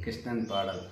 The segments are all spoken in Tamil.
கிருஷ்ணன் பாடல்.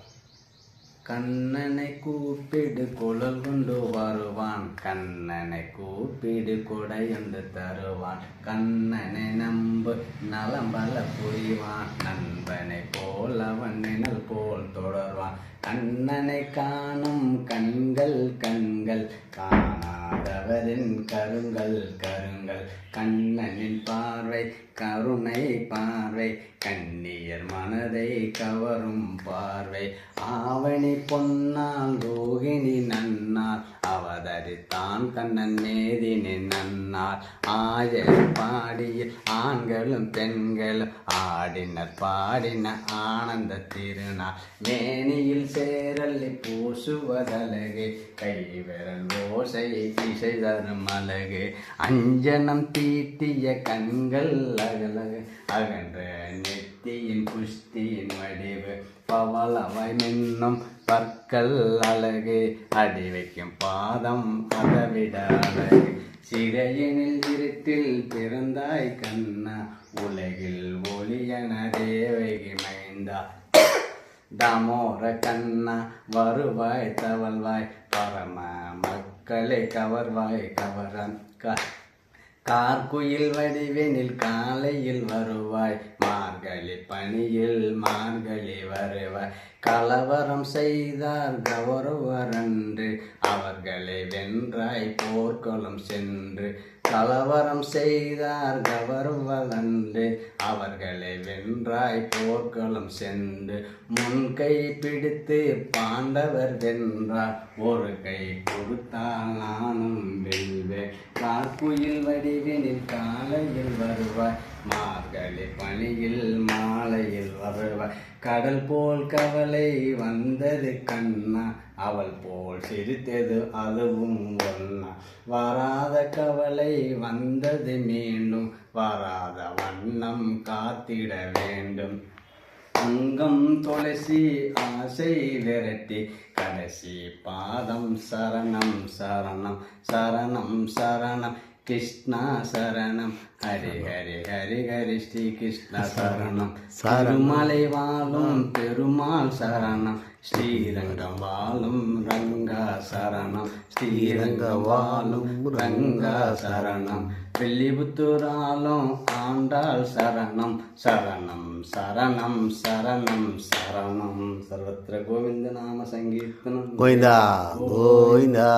கண்ணனை கூப்பிடு குழல் கொண்டு வருவான். கண்ணனை கூப்பிடு கொடையுண்டு தருவான். கண்ணனை நம்பு நலம் பல புரிவான். நண்பனை போல் அவன் நிழல் போல் தொடர்வான். கண்ணனை காணும் கண்கள் கண்கள். காணாதவரின் கருங்கள் கருங்கள். கண்ணனின் பார்வை கருணை பார்வை. கண்ணியர் மனதை கவரும் பார்வை. ஆவணி பொன்னால் ரோகிணி நன்னார் அவதரித்தான் கண்ணன் மேதினி நன்னார் ஆயர் பாடியில் ஆண்களும் பெண்களும் ஆடினர் பாடின ஆனந்த திருநாள். மேனியில் சேரல்லி பூசுவதலகு கைவிரல் ஓசையை இசை தரும் அழகு. அஞ்சனம் தீட்டிய கண்கள் அகலகு அகன்ற நெத்தியின் புஷ்டியின் வடிவு. பவளவாய் மின்னும் பற்கள் அழகு. அடி வைக்கும் பாதம் அதவிட அழகு. சிறையனில் இருட்டில் பிறந்தாய் கண்ணா. உலகில் ஒளியன தேவகி மைந்தா. தாமோர கண்ணா வருவாய் தவழ்வாய் பரம மக்களை கவர்வாய் கவரன் கார்குயில் வடிவெனில் காலையில் வருவாய் மார்கழி பணியில் மார்கழி வருவாய் கலவரம் செய்தார் கௌரவரன்று. அவர்களை வென்றாய் போர்க்களம் சென்று. கலவரம் செய்தார் கௌரவரன்று. அவர்களை வென்றாய் போர்க்களம் சென்று. முன் கை பிடித்து பாண்டவர் வென்றார். ஒரு கை கொடுத்தால் நானும் வெல்வேன். காக்குயில் வடிவினில் காலையில் வருவாய். மார்கழி பணியில் மாலையில் வருவாய் கடல் போல் கவலை வந்தது கண்ணா அவள் போல் சிரித்தது அதுவும் ஒன்னா வராத கவலை வந்தது மீண்டும் வராத வண்ணம் காத்திட வேண்டும். அங்கம் துளசி ஆசை விரட்டி கடைசி பாதம் சரணம் சரணம் சரணம் சரணம். కృష్ణ శరణం. హరి హరి హరి హరి శ్రీ కృష్ణ శరణం. తిరుమలై వాళం పెరుమాల్ శరణం. శ్రీరంగం వాళం రంగ శరణం. శ్రీరంగం వాళం రంగ శరణం. వెల్లిపుత్తూరాలం ఆండాల్ శరణం. శరణం శరణం శరణం శరణం. సర్వత్ర గోవింద నామ సంకీర్తనం. గోవిందా గోవిందా.